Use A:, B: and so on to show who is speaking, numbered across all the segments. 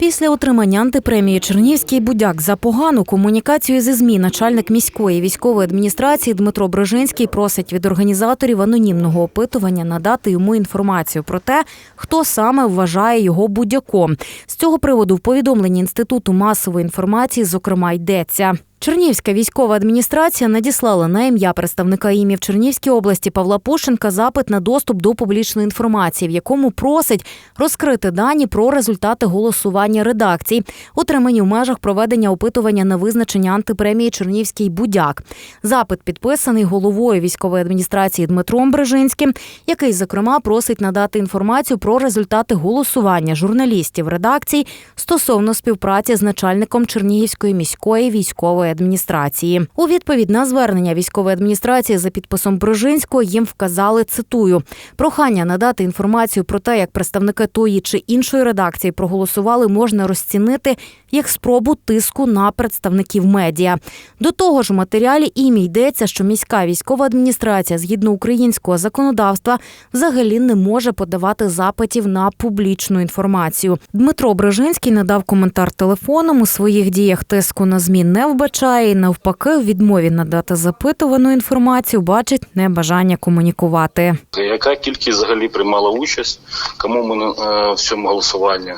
A: Після отримання антипремії Чернівський будяк за погану комунікацію зі ЗМІ начальник міської військової адміністрації Дмитро Брожинський просить від організаторів анонімного опитування надати йому інформацію про те, хто саме вважає його будяком. З цього приводу в повідомленні інституту масової інформації зокрема йдеться. Чернівська військова адміністрація надіслала на ім'я представника ім'я в Чернівській області Павла Пущенка запит на доступ до публічної інформації, в якому просить розкрити дані про результати голосування редакцій, отримані в межах проведення опитування на визначення антипремії Чернівський будяк. Запит підписаний головою військової адміністрації Дмитром Брежинським, який зокрема просить надати інформацію про результати голосування журналістів редакцій стосовно співпраці з начальником Чернігівської міської військової адміністрації. У відповідь на звернення військової адміністрації за підписом Брожинського їм вказали цитую прохання надати інформацію про те, як представники тої чи іншої редакції проголосували, можна розцінити як спробу тиску на представників медіа. До того ж, у матеріалі ім'я йдеться, що міська військова адміністрація згідно українського законодавства взагалі не може подавати запитів на публічну інформацію. Дмитро Брежинський надав коментар телефоном у своїх діях тиску на змі не вбачає і навпаки в відмові надати запитувану інформацію бачить небажання комунікувати.
B: Яка кількість взагалі приймала участь? Кому ми е, в цьому голосуванні?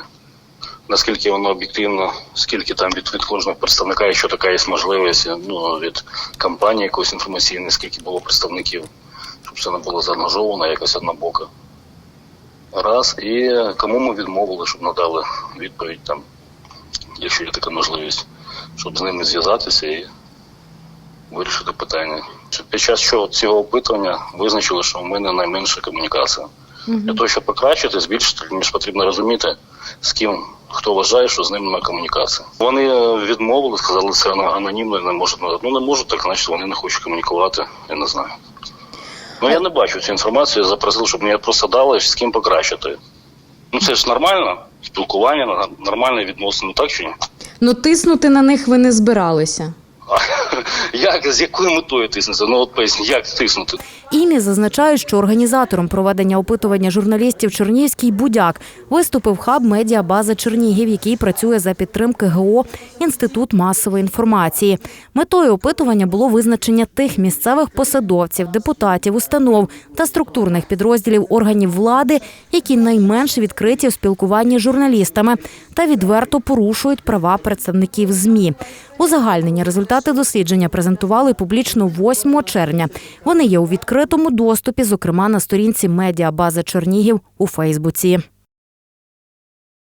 B: Наскільки воно об'єктивно, скільки там від, від кожного представника, якщо така є можливість, ну від кампанії якоїсь інформаційної, скільки було представників, щоб це не було заангажовано якось однобоко. Раз. І кому ми відмовили, щоб надали відповідь там, якщо є така можливість, щоб з ними зв'язатися і вирішити питання. Під час цього, цього опитування визначили, що в мене найменша комунікація. Для того, щоб покращити, збільшити, мені ж потрібно розуміти, з ким хто вважає, що з ним немає комунікації. Вони е, відмовили, сказали, це ано- анонімно, не можуть. Ну не можуть, так значить вони не хочуть комунікувати. Я не знаю. Ну я не бачу цю інформацію, я запросив, щоб мені просто дали з ким покращити. Ну це ж нормально, спілкування, нормальне відносини, так чи ні?
C: Ну тиснути на них ви не збиралися.
B: Як, з якою метою тиснути? Ну от поясніть, як тиснути?
A: Імі зазначають, що організатором проведення опитування журналістів Чернігівський будяк виступив хаб медіабази Чернігів, який працює за підтримки ГО Інститут масової інформації. Метою опитування було визначення тих місцевих посадовців, депутатів, установ та структурних підрозділів органів влади, які найменш відкриті в спілкуванні з журналістами та відверто порушують права представників ЗМІ. Узагальнені результати дослідження презентували публічно 8 червня. Вони є у відкритому доступі, зокрема на сторінці медіабази Чернігів у Фейсбуці.